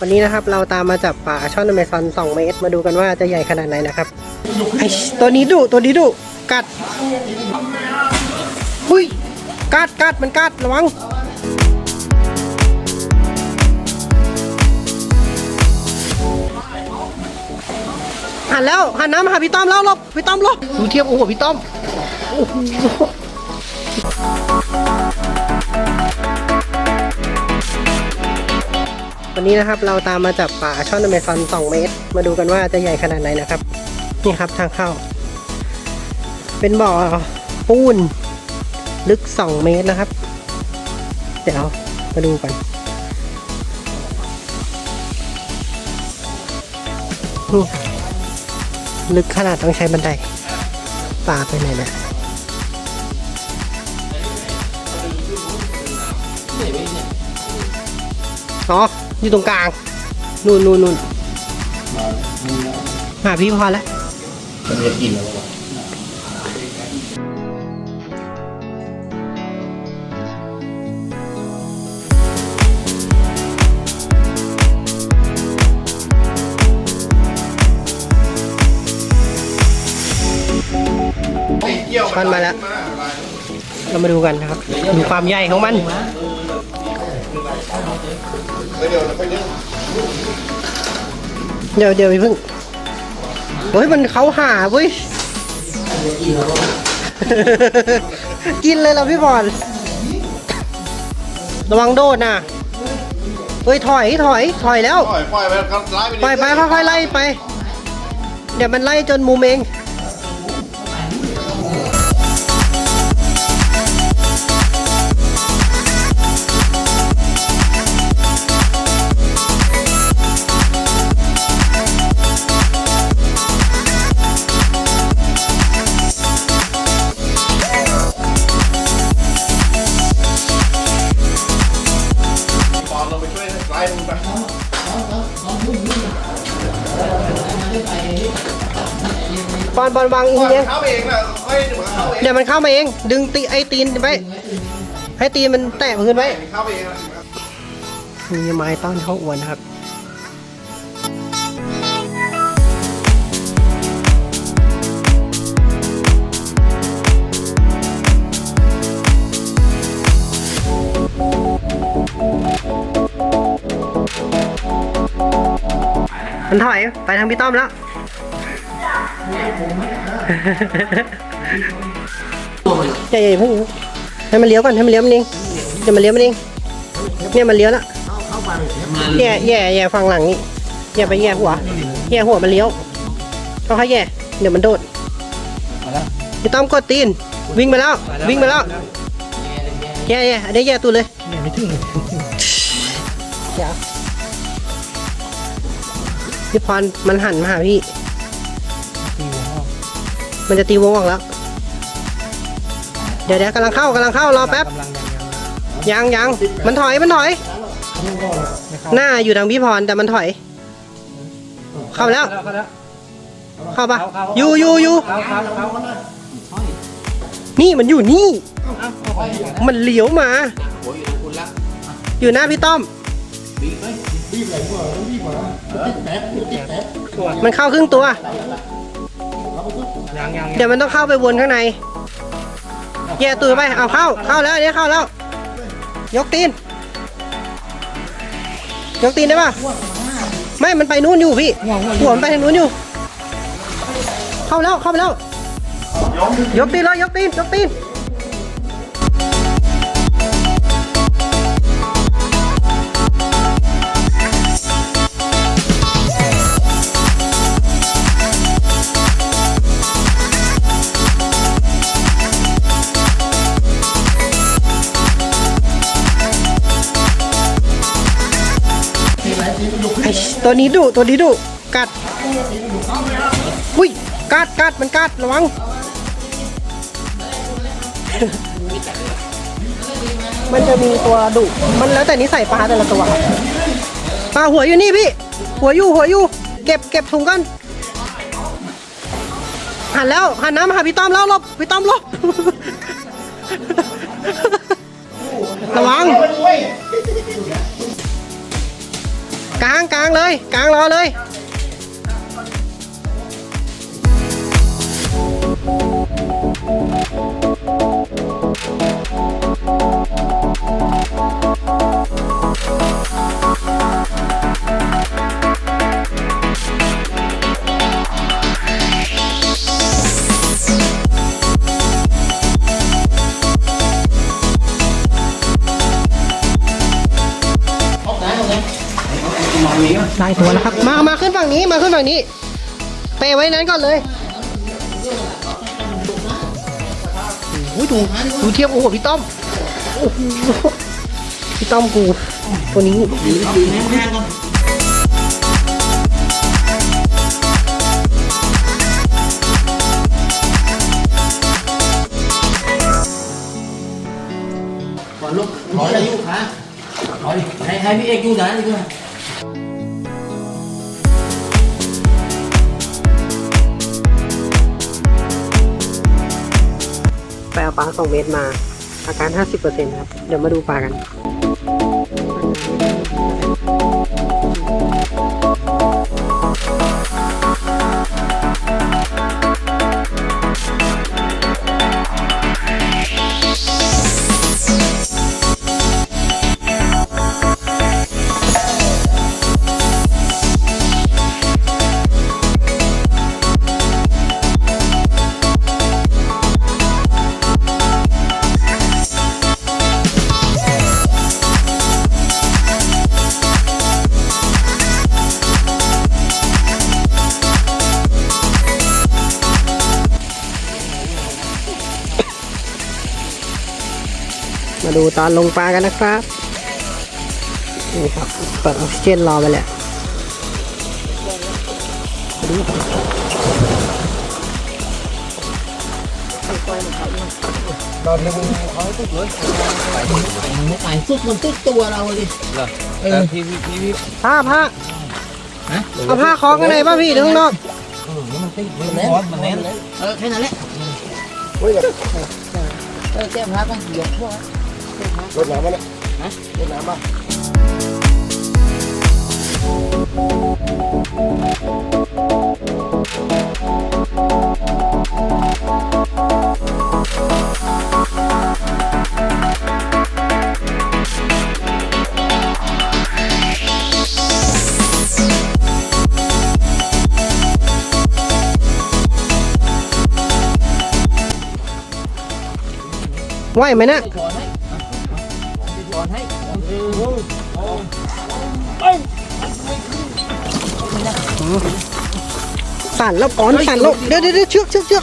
วันนี้นะครับเราตามมาจับปลาช่อนอเมซอน2เมตร มาดูกันว่าจะใหญ่ขนาดไหนนะครับไอตัวนี้ดุตัวนี้ดุกัดหุ้ยกัดกัดมันกัดระวังหันแล้วหันน้ำมาหาพี่ต้อมแล้วหลบพี่ต้อมหลบดูเทียบโอ้โหพี่ต้อมโอ้โห วันนี้นะครับเราตามมาจับปลาช่อนอเมซอน2 เมตร มาดูกันว่าจะใหญ่ขนาดไหนนะครับ นี่ครับทางเข้า เป็นบ่อปูนลึก 2 เมตรนะครับ เดี๋ยวมาดูกันลึกขนาดต้องใช้บันไดปลาไปไหนเนะ อ๋อ อยู่ตรงกลาง นู่นนู่นนู่นหาพี่พอแล้วมันจะกินแล้ววะช้อนมาแล้ว เรามาดูกันนะครับ ดูความใหญ่ของมัน เดี๋ยวเดี๋ยวไปพึ่งเฮ้ยมันเขาหาเว้ยกินเลยเหราพี่บอลระวังโดดนะเฮ้ยถอยถอยถอยแล้ว ปล่อยปล่อยไปครับไล่ไปไปไปค่อยๆไล่ไป เดี๋ยวมันไล่จนมุมเอง บอลบอลวางอีปล่อยเนี้ยเข้าเองนะค่อยเดี๋ยวมันเข้าเองเดี๋ยวมันเข้ามาเอง ดึงตีไอ้ตีนไปให้ตีนมันแตะพื้นไว้เข้าเองนะมีไม้ต้อนเข้าอวนครับมันถอยไปทางพี่ต้อมแล้ว ใหญ่ๆเพิ่งให้มันเลี้ยวก่อนให้มันเลี้ยวมันเองเดี๋ยวมันเลี้ยวมันเองเนี่ยมันเลี้ยวแล้วแย่แย่แย่ฟังหลังนี่แย่ไปแย่หัวแย่หัวมันเลี้ยวเขาให้แย่เดี๋ยวมันโดดพี่ต้อมกดตีน วิ่งมาแล้ว วิ่งมาแล้วแย่แย่อันนี้แย่ตัวเลยไม่ถึงเดี๋ยวพี่พรมันหันมาหาพี่ มันจะตีวงออกแล้ว เดี๋ยวเดี๋ยวกำลังเข้ากำลังเข้ารอแป๊บยังยังมันถอยมันถอยหน้าอยู่ทางพี่พรแต่มันถอย เข้าแล้ว เข้าปะอยู่อยู่อยู่นี่มันอยู่นี่ มันเหลียวมา อยู่หน้าพี่ต้อม มันเข้าครึ่งตัว เดี๋ยวมันต้องเข้าไปวนข้างในแย่ตัวไปเอาเข้าเข้าแล้วเนนี้เข้าแล้ว ยกตีน ยกตีนได้ปะไม่มันไปนู้นอยู่พี่หัวมันไปทางนู้นอยู่ เข้าแล้วเข้าไปแล้ว ยกตีนเลยยกตีนยกตีน ตัวนี้ดุตัวนี้ดุกัดอุ้ยกัดกัดมันกัดระวังมันจะมีตัวดุมันแล้วแต่นิสัยปลาแต่ละตัวปลาหัวอยู่นี่พี่ หัวอยู่หัวอยู่ เก็บเก็บถุงกันหันแล้วหันน้ำมาหาพี่ต้อมแล้วหลบพี่ต้อมหลบระวัง กลางกลางเลยกลางรอเลย ได้ตัวแล้วครับ มามาขึ้นฝั่งนี้ มาขึ้นฝั่งนี้ เปไว้นั้นก่อนเลยโอ้ยดูดูเทียบโอ้โหพี่ต้อมโอ้โหพี่ต้อมกูตัวนี้ก่อนลูกถอยอายุขาถอยให้ให้พี่เอกอยู่นะดีกว่า เอาปลาสองเมตรมาอาการ 50%ครับ เดี๋ยวมาดูปลากัน มาดูตอนลงปลากันนะครับนี่ครับเปิดออกซิเจนรอไปแหละดูไม่ไปสุดมันตุดตัวเราเลยเออพี่พี่พี่พี่ผ้าผ้าฮะเอาผ้าคล้องกันไหนป่ะพี่ถึงข้างนอกมันติดมันแน่นมันแน่นเออแค่นั้นแหละเออแก้มพักมันยกพวก รถน้ำมันนะฮะรถน้ำป่ะไหวไหมนะ ถอนให้ถอนให้เออสั่นแล้วป้อนสั่นแล้วเดี๋ยวเดี๋ยวเดี๋ยวเชื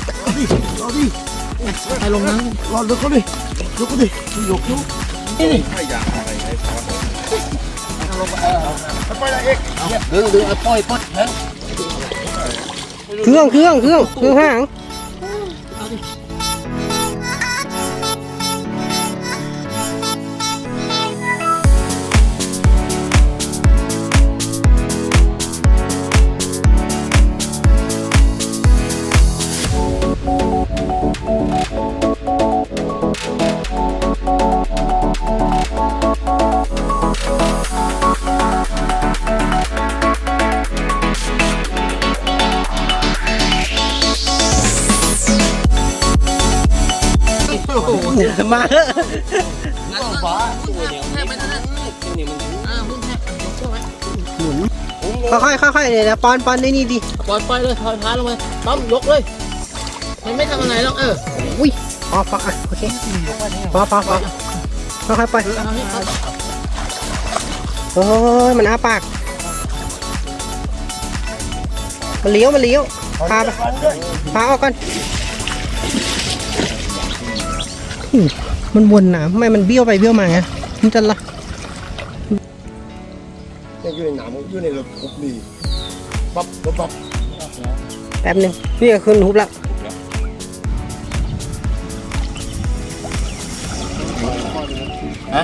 ห้ลงนั้นรอรถเขาดิยกเขาดิยกยกนี่นี่ไม่อยากอะไรไอ้ฟอนไปละเอกดึงดึงเอาปล่อยปล่อยแล้วเครื่องเครื่องเครื่องเครื่องห้างมาเถอะงั้นก็ฟ้าแทบไม่ทันนี่มันอ่ามึงแทบยกพวกไว้หมุนค่อยๆค่อยๆเดี๋ยวนะปอนปอนนี่นี่ดิปล่อยปล่อยเลยถอยพาลงไปปั๊มยกเลยมันไม่ทำอะไรหรอกเอออุ้ยพอพออะโอเคพอพอพอค่อยๆไปเอาให้เอาเฮ้ยมันอ้าปากมันเลี้ยวมันเลี้ยวพาไปพาออกก่อนอื มมันวนนะทำไมมันเบี้ยวไปเบี้ยวมาไงมันจะละเนี่ยอยู่ในหนามอยู่ในรถคุกดีปั๊บปั๊บปั๊บแป๊บหนึงนี่ก็ขึ้นฮุบแล้วฮะ